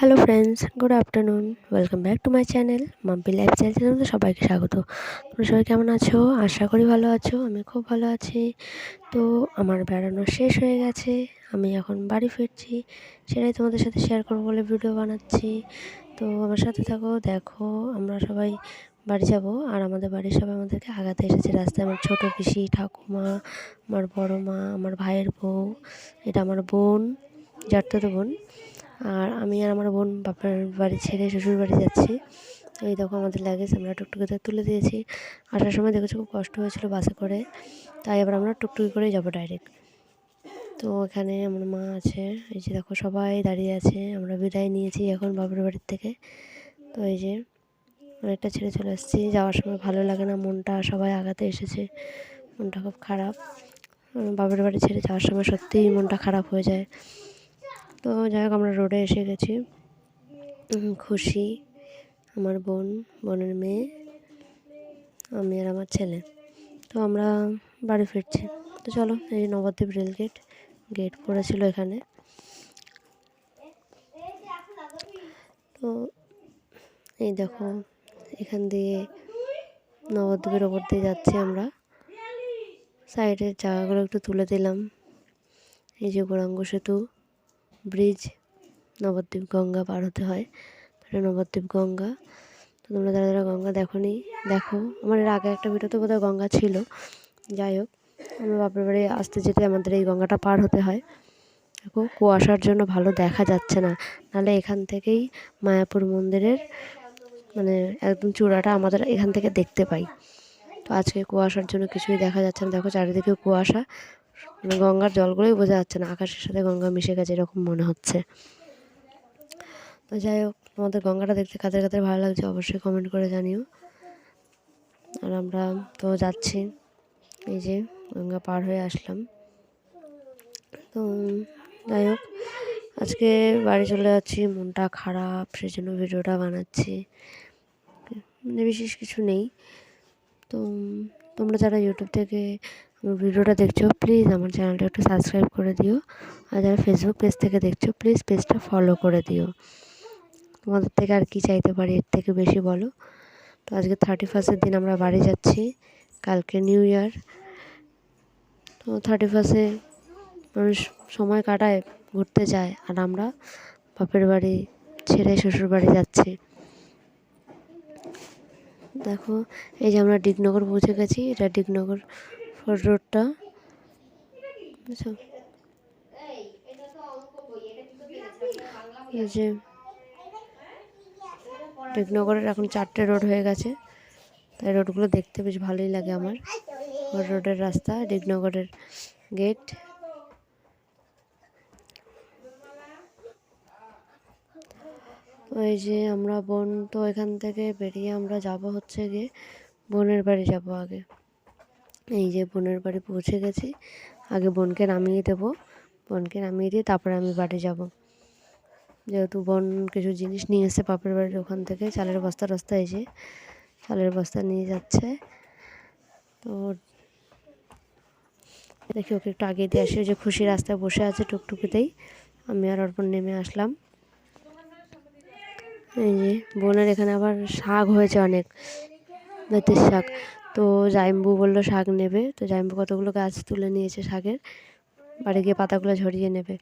Hello friends good afternoon welcome back to my channel Mampi life channel মধ্যে সবাইকে স্বাগত। তোমরা সবাই কেমন আছো? আশা করি ভালো আছো। আমি খুব ভালো আছি। তো আমার বেড়ানো শেষ হয়ে গেছে। আমি এখন বাড়ি ফিরছি। সেটাই তোমাদের সাথে শেয়ার করব বলে ভিডিও বানাচ্ছি। তো আমার সাথে থাকো। দেখো, আমরা সবাই বাড়ি যাব। আর আমাদের বাড়ির সবাই আমাদেরকে আগাতে এসেছে। রাস্তায় আমার ছোটো পিসি, ঠাকুমা, আমার বড় মা, আমার ভাইয়ের বউ, এটা আমার বোন জাটতো বোন। আর আমি আর আমার বোন বাপের বাড়ি ছেড়ে শ্বশুর বাড়ি যাচ্ছি। এই দেখো আমাদের লাগেজ আমরা টুকটুকিতে তুলে দিয়েছি। আসার সময় দেখেছি খুব কষ্ট হয়েছিল বাসে করে। তাই এবার আমরা টুকটুকি করেই যাব ডাইরেক্ট তো এখানে আমার মা আছে, এই যে দেখো সবাই দাঁড়িয়ে আছে, আমরা বিদায় নিয়েছি এখন বাপের বাড়ির থেকে। তো এই যে অনেকটা ছেড়ে চলে এসেছি। যাওয়ার সময় ভালো লাগে না, মনটা সবাই আগাতে এসেছে। মনটা খুব খারাপ। বাপের বাড়ি ছেড়ে যাওয়ার সময় সত্যিই মনটা খারাপ হয়ে যায়। তো যাই হোক, আমরা রোডে এসে গেছি। খুশি, আমার বোন, বোনের মেয়ে, আমি আর আমার ছেলে। তো আমরা বাড়ি ফিরছি। তো চলো, এই নবদ্বীপ রেল গেট গেট পড়েছিল এখানে। তো এই দেখো, এখান দিয়ে নবদ্বীপের ওপর দিয়ে যাচ্ছি আমরা। সাইডের জায়গাগুলো একটু তুলে দিলাম। এই যে গৌরাঙ্গ সেতু। ব্রিজ, নবদ্বীপ গঙ্গা পার হতে হয়। এটা নবদ্বীপ গঙ্গা। তো তোমরা যারা যারা গঙ্গা দেখো নি দেখো। আমার এর আগে একটা ভিডিওতে বোধহয় গঙ্গা ছিল। যাই হোক, আমরা বাপের বাড়ি আসতে যেতে আমাদের এই গঙ্গাটা পার হতে হয়। দেখো, কুয়াশার জন্য ভালো দেখা যাচ্ছে না। নাহলে এখান থেকেই মায়াপুর মন্দিরের মানে একদম চূড়াটা আমাদের এখান থেকে দেখতে পাই। তো আজকে কুয়াশার জন্য কিছুই দেখা যাচ্ছে না। দেখো চারিদিকে কুয়াশা। গঙ্গার জলগুলোই বোঝা যাচ্ছে না, আকাশের সাথে গঙ্গা মিশে গেছে এরকম মনে হচ্ছে। তো যাই হোক, তোমাদের গঙ্গাটা দেখতে কাদের কাদের ভালো লাগছে অবশ্যই কমেন্ট করে জানিও। আর আমরা তো যাচ্ছি, এই যে গঙ্গা পার হয়ে আসলাম। তো যাই হোক, আজকে বাড়ি চলে যাচ্ছি, মনটা খারাপ সেই জন্য ভিডিওটা বানাচ্ছি। মানে বিশেষ কিছু নেই। তো তোমরা যারা ইউটিউব থেকে ভিডিওটা দেখছ প্লিজ আমার চ্যানেলটা একটু সাবস্ক্রাইব করে দিও। আর যারা ফেসবুক পেজ থেকে দেখছ প্লিজ পেজটা ফলো করে দিও। তোমাদের থেকে আর কি চাইতে পারি, এর থেকে বেশি বলো। তো আজকে থার্টি ফার্স্টের দিন আমরা বাড়ি যাচ্ছি, কালকে নিউ ইয়ার তো থার্টি ফার্স্টে মানুষ সময় কাটায়, ঘুরতে যায়, আর আমরা বাপের বাড়ি ছেড়ে শ্বশুর বাড়ি যাচ্ছি। দেখো, এই যে আমরা ডিগনগর পৌঁছে গেছি, এটা ডিগনগর বুঝছ? যে টেকনগরের এখন চারটে রোড হয়ে গেছে। তাই রোডগুলো দেখতে বেশ ভালোই লাগে আমার। রোডের রাস্তা ডিগনগরের গেট। ওই যে আমরা বোন, তো এখান থেকে বেরিয়ে আমরা যাব হচ্ছে গিয়ে বোনের বাড়ি যাব আগে। এই যে বোনের বাড়ি পৌঁছে গেছি। আগে বোনকে নামিয়ে দেবো। বোনকে নামিয়ে দিয়ে তারপরে আমি বাড়ি যাব। যেহেতু বোন কিছু জিনিস নিয়ে এসে পাপের বাড়ির ওখান থেকে, চালের বস্তা টস্তা এসে চালের বস্তা নিয়ে যাচ্ছে। তো দেখি ওকে একটু আগে দিয়ে আসি যে খুশি রাস্তায় বসে আছে টুকটুকিতেই। আমি আর অর্পণ নেমে আসলাম। এই যে বোনের এখানে আবার শাক হয়েছে অনেক বেতের শাক। তো জাইম্বু বলল শাক নেবে। তো জাইম্বু কতগুলো গাছ তুলে নিয়েছে শাকের। বাড়ি গিয়ে পাতাগুলো ঝরিয়ে নেবে।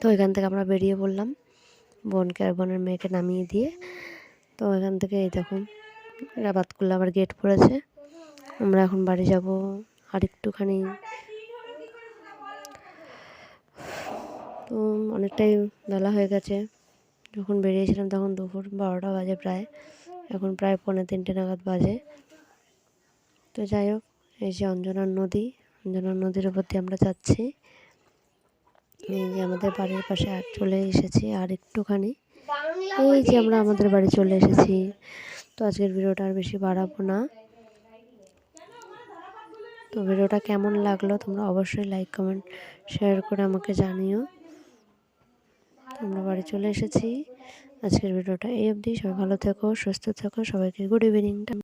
তো এখান থেকে আমরা বেরিয়ে পড়লাম বোনকে আর বোনের মেয়েকে নামিয়ে দিয়ে। তো এখান থেকে এই দেখুন করলে আবার গেট পড়েছে। আমরা এখন বাড়ি যাব আর একটুখানি তো অনেকটাই বেলা হয়ে গেছে। যখন বেরিয়েছিলাম তখন দুপুর বারোটা বাজে প্রায়। এখন প্রায় পৌনে তিনটে নাগাদ বাজে। তো যাই হোক, এই যে অঞ্জনার নদী, অঞ্জনার নদীর উপর দিয়ে আমরা যাচ্ছি। এই যে আমাদের বাড়ির পাশে আর চলে এসেছি আর একটুখানি। এই যে আমরা আমাদের বাড়ি চলে এসেছি। তো আজকের ভিডিওটা আর বেশি বাড়াবো না। তো ভিডিওটা কেমন লাগল তোমরা অবশ্যই লাইক, কমেন্ট, শেয়ার করে আমাকে জানিও। আমরা বাড়ি চলে এসেছি। আজকের ভিডিওটা এই অবধি। সবাই ভালো থেকো, সুস্থ থেকো। সবাইকে গুড ইভিনিং।